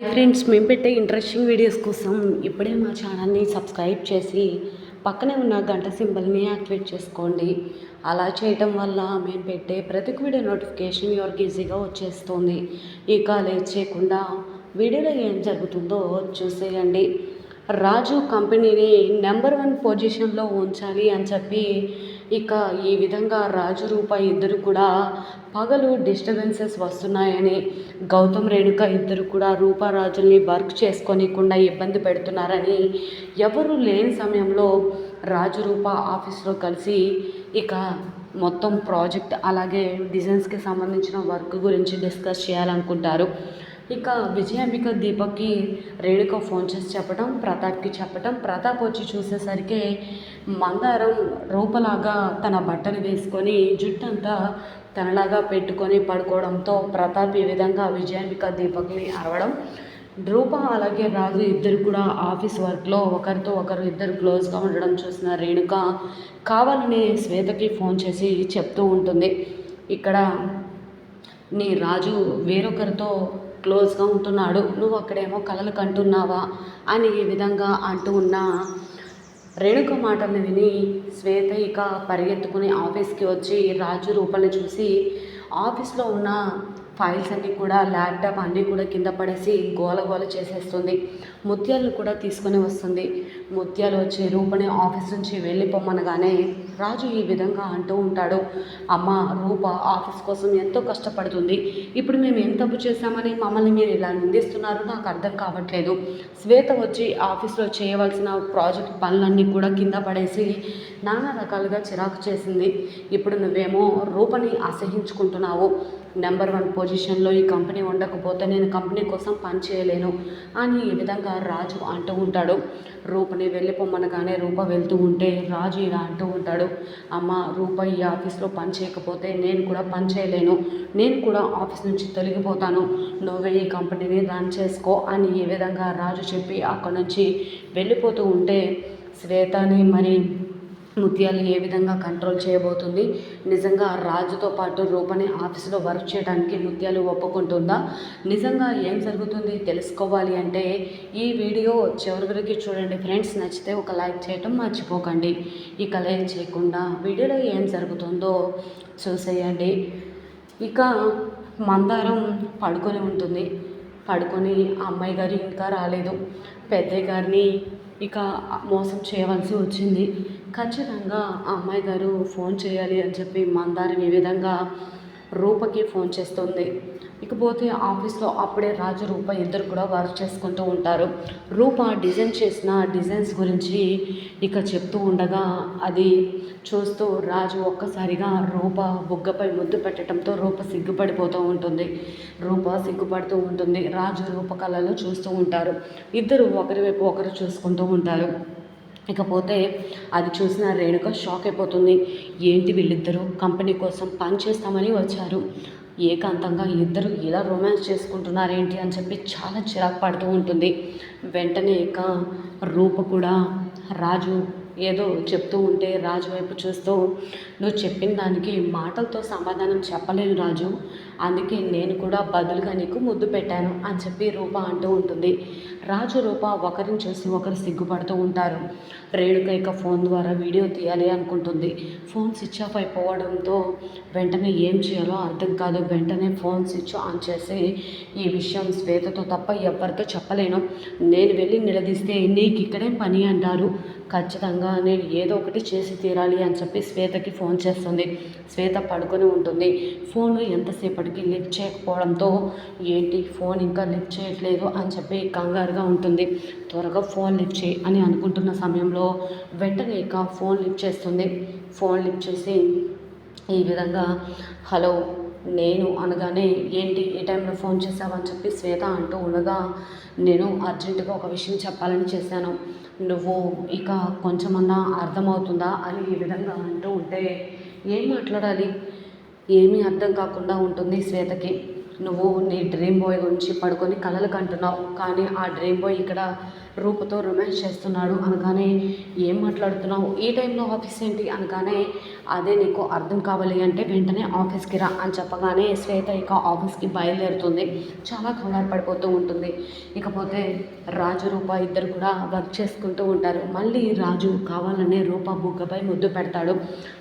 Friends మేము పెట్టే interesting videos కోసం ఇప్పుడే మా ఛానల్ని సబ్స్క్రైబ్ చేసి పక్కనే ఉన్న గంట సింబల్ని యాక్టివేట్ చేసుకోండి. అలా చేయటం వల్ల మేము పెట్టే ప్రతి వీడియో నోటిఫికేషన్ ఎవరికి ఈజీగా వచ్చేస్తుంది. ఇక లేట్ చేయకుండా వీడియోలో ఏం జరుగుతుందో చూసేయండి. రాజు కంపెనీని నెంబర్ వన్ పొజిషన్లో ఉంచాలి అని చెప్పి ఇక ఈ విధంగా రాజు రూప ఇద్దరు కూడా పగలు డిస్టర్బెన్సెస్ వస్తున్నాయని గౌతమ్ రేణుక ఇద్దరు కూడా రూపారాజుల్ని వర్క్ చేసుకోనికుండా ఇబ్బంది పెడుతున్నారని ఎవరు లేని సమయంలో రాజు రూప ఆఫీస్లో కలిసి ఇక మొత్తం ప్రాజెక్ట్ అలాగే డిజైన్స్కి సంబంధించిన వర్క్ గురించి డిస్కస్ చేయాలనుకుంటారు. ఇక విజయాంబిక దీపక్కి రేణుక ఫోన్ చేసి చెప్పడం ప్రతాప్కి చెప్పడం ప్రతాప్ వచ్చి చూసేసరికి మందారం రూపలాగా తన బట్టలు వేసుకొని జుట్టంతా తనలాగా పెట్టుకొని పడుకోవడంతో ప్రతాప్ ఈ విధంగా విజయాంబిక దీపక్ని అరవడం. రూప అలాగే రాజు ఇద్దరు కూడా ఆఫీస్ వర్క్లో ఒకరితో ఒకరు ఇద్దరు క్లోజ్గా ఉండడం చూసిన రేణుక కావాలని శ్వేతకి ఫోన్ చేసి చెప్తూ ఉంటుంది. ఇక్కడ నీ రాజు వేరొకరితో క్లోజ్గా ఉంటున్నాడు. నువ్వు అక్కడేమో కలలు కంటున్నావా? అని ఈ విధంగా అంటూ ఉన్న రేణుక మాటలు విని శ్వేత ఇక పరిగెత్తుకుని ఆఫీస్కి వచ్చి రాజు రూపల్ని చూసి ఆఫీస్లో ఉన్న ఫైల్స్ అన్నీ కూడా ల్యాప్టాప్ అన్నీ కూడా కింద పడేసి గోల గోల చేసేస్తుంది. ముత్యాలు కూడా తీసుకొని వస్తుంది. ముత్యాలు వచ్చి రూపని ఆఫీస్ నుంచి వెళ్ళిపోమనగానే రాజు ఈ విధంగా అంటూ ఉంటాడు. అమ్మ రూప ఆఫీస్ కోసం ఎంతో కష్టపడుతుంది. ఇప్పుడు మేము ఏం తప్పు చేశామని మమ్మల్ని మీరు ఇలా నిందిస్తున్నారు నాకు అర్థం కావట్లేదు. శ్వేత వచ్చి ఆఫీస్లో చేయవలసిన ప్రాజెక్ట్ పనులన్నీ కూడా కింద పడేసి నానా రకాలుగా చిరాకు చేసింది. ఇప్పుడు నువ్వేమో రూపని అసహించుకుంటున్నావు. నెంబర్ వన్ పొజిషన్లో ఈ కంపెనీ ఉండకపోతే నేను కంపెనీ కోసం పని చేయలేను అని ఈ విధంగా రాజు అంటూ ఉంటాడు. రూపని వెళ్ళిపోమ్మనగానే రూప వెళ్తూ ఉంటే రాజు ఇలా అంటూ ఉంటాడు. అమ్మ రూప ఈ ఆఫీస్లో పని చేయకపోతే నేను కూడా పని చేయలేను. నేను కూడా ఆఫీస్ నుంచి తొలగిపోతాను. నువ్వే ఈ కంపెనీని రన్ చేసుకో అని ఈ విధంగా రాజు చెప్పి అక్కడి నుంచి వెళ్ళిపోతూ ఉంటే శ్వేతని మరి ముత్యాలు ఏ విధంగా కంట్రోల్ చేయబోతుంది? నిజంగా రాజుతో పాటు రూపని ఆఫీసులో వర్క్ చేయడానికి ముత్యాలు ఒప్పుకుంటుందా? నిజంగా ఏం జరుగుతుంది? తెలుసుకోవాలి అంటే ఈ వీడియో చివరి వరకు చూడండి ఫ్రెండ్స్. నచ్చితే ఒక లైక్ చేయటం మర్చిపోకండి. ఇక లైక్ చేయకుండా వీడియోలో ఏం జరుగుతుందో చూసేయండి. ఇక మందారం పడుకొని ఉంటుంది. పడుకొని అమ్మాయి గారు ఇంకా రాలేదు. పెద్దయ్య గారిని ఇక మోసం చేయవలసి వచ్చింది. ఖచ్చితంగా ఆ అమ్మాయి గారు ఫోన్ చేయాలి అని చెప్పి మందారం ఈ విధంగా రూపకి ఫోన్ చేస్తుంది. ఇకపోతే ఆఫీస్లో అప్పుడే రాజు రూప ఇద్దరు కూడా వర్క్ చేసుకుంటూ ఉంటారు. రూప డిజైన్ చేసిన డిజైన్స్ గురించి ఇక చెప్తూ ఉండగా అది చూస్తూ రాజు ఒక్కసారిగా రూప బుగ్గపై ముద్దు పెట్టడంతో రూప సిగ్గుపడిపోతూ ఉంటుంది. రూప సిగ్గుపడుతూ ఉంటుంది. రాజు రూప కళలు చూస్తూ ఉంటారు. ఇద్దరు ఒకరి వైపు ఒకరు చూసుకుంటూ ఉంటారు. ఇకపోతే అది చూసిన రేణుక షాక్ అయిపోతుంది. ఏంటి వీళ్ళిద్దరూ? కంపెనీ కోసం పని చేస్తామని వచ్చారు. ఏకాంతంగా ఇద్దరు ఇలా రొమాన్స్ చేసుకుంటున్నారేంటి అని చెప్పి చాలా చిరాకు పడుతూ ఉంటుంది. వెంటనే ఇక రూప కూడా రాజు ఏదో చెప్తూ ఉంటే రాజు వైపు చూస్తూ నువ్వు చెప్పిన దానికి మాటలతో సమాధానం చెప్పలేను రాజు. అందుకే నేను కూడా బదులుగా నీకు ముద్దు పెట్టాను అని చెప్పి రూప అంటూ ఉంటుంది. రాజు రూప ఒకరిని చూసి ఒకరు సిగ్గుపడుతూ ఉంటారు. రేణుక ఇక ఫోన్ ద్వారా వీడియో తీయాలి అనుకుంటుంది. ఫోన్ స్విచ్ ఆఫ్ అయిపోవడంతో వెంటనే ఏం చేయాలో అర్థం కాదు. వెంటనే ఫోన్ స్విచ్ ఆన్ చేసి ఈ విషయం శ్వేతతో తప్ప ఎవరితో చెప్పలేను. నేను వెళ్ళి నిలదీస్తే నీకు ఇక్కడే పని అంటారు. ఖచ్చితంగా నేను ఏదో ఒకటి చేసి తీరాలి అని చెప్పి శ్వేతకి ఫోన్ చేస్తుంది. శ్వేత పడుకొని ఉంటుంది. ఫోన్ ఎంతసేపటికి లిఫ్ట్ చేయకపోవడంతో ఏంటి ఫోన్ ఇంకా లిఫ్ట్ చేయట్లేదు అని చెప్పి కంగారు కంగారుగా ఉంటుంది. త్వరగా ఫోన్ లిఫ్ట్ చేయి అని అనుకుంటున్న సమయంలో వెంటనే ఇక ఫోన్ లిఫ్ట్ చేస్తుంది. ఫోన్ లిఫ్ట్ చేసి ఈ విధంగా హలో నేను అనగానే ఏంటి ఏ టైంలో ఫోన్ చేసావని చెప్పి శ్వేత అంటూ ఉండగా నేను అర్జెంటుగా ఒక విషయం చెప్పాలని చేశాను. నువ్వు ఇక కొంచెమన్నా అర్థమవుతుందా? అని ఈ విధంగా అంటూ ఉంటే ఏం మాట్లాడాలి? ఏమీ అర్థం కాకుండా ఉంటుంది శ్వేతకి. నువ్వు నీ డ్రీమ్ బాయ్ గురించి పడుకొని కలలు కంటున్నావు. కానీ ఆ డ్రీమ్ బాయ్ ఇక్కడ రూపతో రొమాన్స్ చేస్తున్నాడు అనగానే ఏం మాట్లాడుతున్నావు? ఈ టైంలో ఆఫీస్ ఏంటి? అనగానే అదే నీకు అర్థం కావాలి అంటే వెంటనే ఆఫీస్కి రా అని చెప్పగానే శ్వేత ఇక ఆఫీస్కి బయలుదేరుతుంది. చాలా కంగారు పడిపోతూ ఉంటుంది. ఇకపోతే రాజు రూప ఇద్దరు కూడా వర్క్ చేసుకుంటూ ఉంటారు. మళ్ళీ రాజు కావాలనే రూప బుగ్గపై ముద్దు పెడతాడు.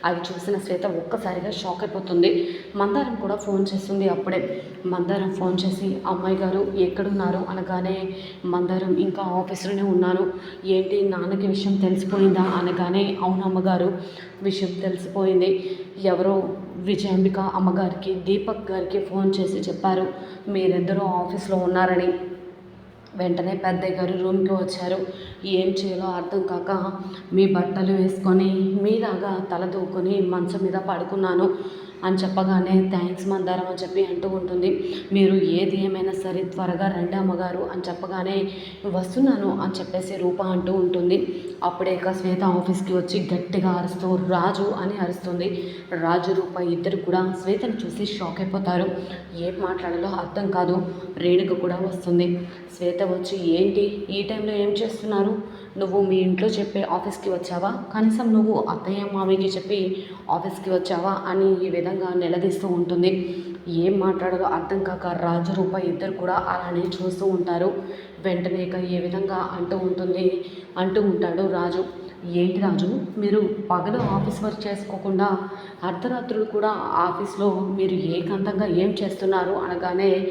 అవి చూసిన శ్వేత ఒక్కసారిగా షాక్ అయిపోతుంది. మందారం కూడా ఫోన్ చేస్తుంది అప్పుడే. మందారం ఫోన్ చేసి అమ్మాయి గారు ఎక్కడున్నారు? అనగానే మందారం ఇంకా ఆఫీస్ ఆఫీస్లోనే ఉన్నాను. ఏంటి? నాన్నకి విషయం తెలిసిపోయిందా? అనగానే అవును అమ్మగారు విషయం తెలిసిపోయింది. ఎవరో విజయాంబిక అమ్మగారికి దీపక్ గారికి ఫోన్ చేసి చెప్పారు. మీరిద్దరూ ఆఫీస్లో ఉన్నారని. వెంటనే పెద్దయ్య గారు రూమ్కి వచ్చారు. ఏం చేయాలో అర్థం కాక మీ బట్టలు వేసుకొని మీలాగా తల దూకొని మంచం మీద పడుకున్నాను. అని చెప్పగానే థ్యాంక్స్ మందారం అని చెప్పి అంటూ ఉంటుంది. మీరు ఏది ఏమైనా సరే త్వరగా రండి అమ్మగారు అని చెప్పగానే వస్తున్నాను అని చెప్పేసి రూప అంటూ ఉంటుంది. అప్పుడే ఇక శ్వేత ఆఫీస్కి వచ్చి గట్టిగా అరుస్తూ రాజు అని అరుస్తుంది. రాజు రూప ఇద్దరు కూడా శ్వేతను చూసి షాక్ అయిపోతారు. ఏం మాట్లాడాలో అర్థం కాదు. రేణుక కూడా వస్తుంది. శ్వేత వచ్చి ఏంటి? ఈ టైంలో ఏం చేస్తున్నారు? నువ్వు మీ ఇంట్లో చెప్పే ఆఫీస్కి వచ్చావా? కనీసం నువ్వు అత్తయ్య మామయ్యకి చెప్పి ఆఫీస్కి వచ్చావా? అని ఈ విధంగా నిలదీస్తూ ఉంటుంది. ఏం మాట్లాడాలో అర్థం కాక రాజు రూప ఇద్దరు కూడా అలానే చూస్తూ ఉంటారు. వెంటనే ఇక ఏ విధంగా అంటూ ఉంటుంది అంటూ ఉంటాడు రాజు. ఏంటి రాజు? మీరు పగలు ఆఫీస్ వర్క్ చేసుకోకుండా అర్ధరాత్రులు కూడా ఆఫీస్లో మీరు ఏకాంతంగా ఏం చేస్తున్నారు? అనగానే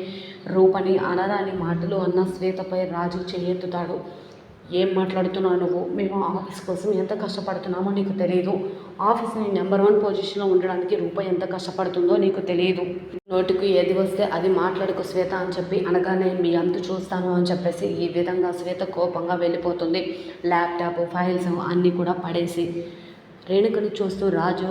రూపని అనరాని మాటలు అన్న శ్వేతపై రాజు చేయెత్తుతాడు. ఏం మాట్లాడుతున్నావు నువ్వు? మేము ఆఫీస్ కోసం ఎంత కష్టపడుతున్నామో నీకు తెలియదు ఆఫీస్ని నెంబర్ వన్ పొజిషన్లో ఉండడానికి రూపాయి ఎంత కష్టపడుతుందో నీకు తెలియదు నోటికి ఏది వస్తే అది మాట్లాడుకు శ్వేత అని చెప్పి అనగానే మీ అంతు చూస్తాను అని చెప్పేసి ఈ విధంగా శ్వేత కోపంగా వెళ్ళిపోతుంది. ల్యాప్టాప్ ఫైల్స్ అన్నీ కూడా పడేసి రేణుకని చూస్తూ రాజు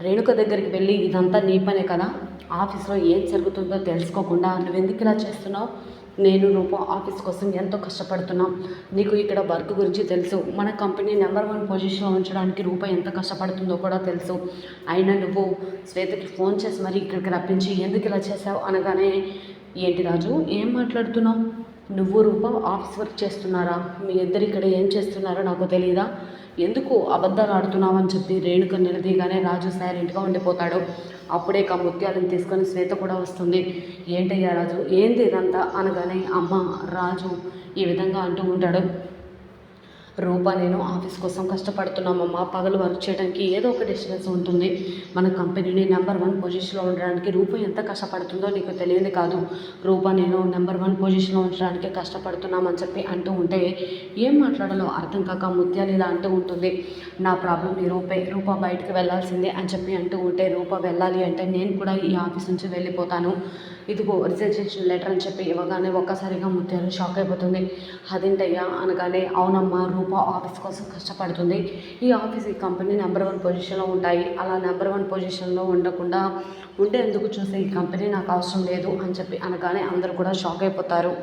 రేణుక దగ్గరికి వెళ్ళి ఇదంతా నీ పనే కదా? ఆఫీస్లో ఏం జరుగుతుందో తెలుసుకోకుండా నువ్వెందుకు ఇలా చేస్తున్నావు? నేను నువ్వు ఆఫీస్ కోసం ఎంతో కష్టపడుతున్నాం. నీకు ఇక్కడ వర్క్ గురించి తెలుసు. మన కంపెనీ నెంబర్ వన్ పొజిషన్లో ఉంచడానికి రూపాయి ఎంత కష్టపడుతుందో కూడా తెలుసు. అయినా నువ్వు శ్వేతకి ఫోన్ చేసి మరి ఇక్కడికి రప్పించి ఎందుకు ఇలా చేసావు అనగానే ఏంటి రాజు ఏం మాట్లాడుతున్నావు? నువ్వు రూప ఆఫీస్ వర్క్ చేస్తున్నారా? మీ ఇద్దరు ఇక్కడ ఏం చేస్తున్నారో నాకు తెలియదా ఎందుకు అబద్ధాలు ఆడుతున్నావు అని చెప్పి రేణుక నిలదీగానే రాజు సైలెంట్గా ఉండిపోతాడు. అప్పుడే ఇక ముత్యాలను తీసుకొని శ్వేత కూడా వస్తుంది. ఏంటయ్యా రాజు? ఏంది ఇదంతా? అనగానే అమ్మ రాజు ఈ విధంగా అంటూ ఉంటాడు. రూప నేను ఆఫీస్ కోసం కష్టపడుతున్నామమ్మా. పగలు వర్క్ చేయడానికి ఏదో ఒక డిస్టెన్స్ ఉంటుంది. మన కంపెనీని నెంబర్ వన్ పొజిషన్లో ఉండడానికి రూప ఎంత కష్టపడుతుందో నీకు తెలియదు కాదు. రూప నేను నెంబర్ వన్ పొజిషన్లో ఉండడానికి కష్టపడుతున్నామని చెప్పి అంటూ ఉంటే ఏం మాట్లాడాలో అర్థం కాక ముత్యాలు ఇలా అంటూ ఉంటుంది. నా ప్రాబ్లం ఈ రూపే. రూప బయటకు వెళ్ళాల్సిందే అని చెప్పి అంటూ ఉంటే రూప వెళ్ళాలి అంటే నేను కూడా ఈ ఆఫీస్ నుంచి వెళ్ళిపోతాను. ఇదిగో రిజర్వేషన్ లెటర్ అని చెప్పి ఇవ్వగానే ఒక్కసారిగా ముత్యాలు షాక్ అయిపోతుంది. అదేంటయ్యా అనగానే అవునమ్మా రూప ఆఫీస్ కోసం కష్టపడుతుంది. ఈ ఆఫీస్ ఈ కంపెనీ నెంబర్ వన్ పొజిషన్లో ఉంటాయి. అలా నెంబర్ వన్ పొజిషన్లో ఉండకుండా ఉండేందుకు చూసే ఈ కంపెనీ నాకు అవసరం లేదు అని చెప్పి అనగానే అందరూ కూడా షాక్ అయిపోతారు.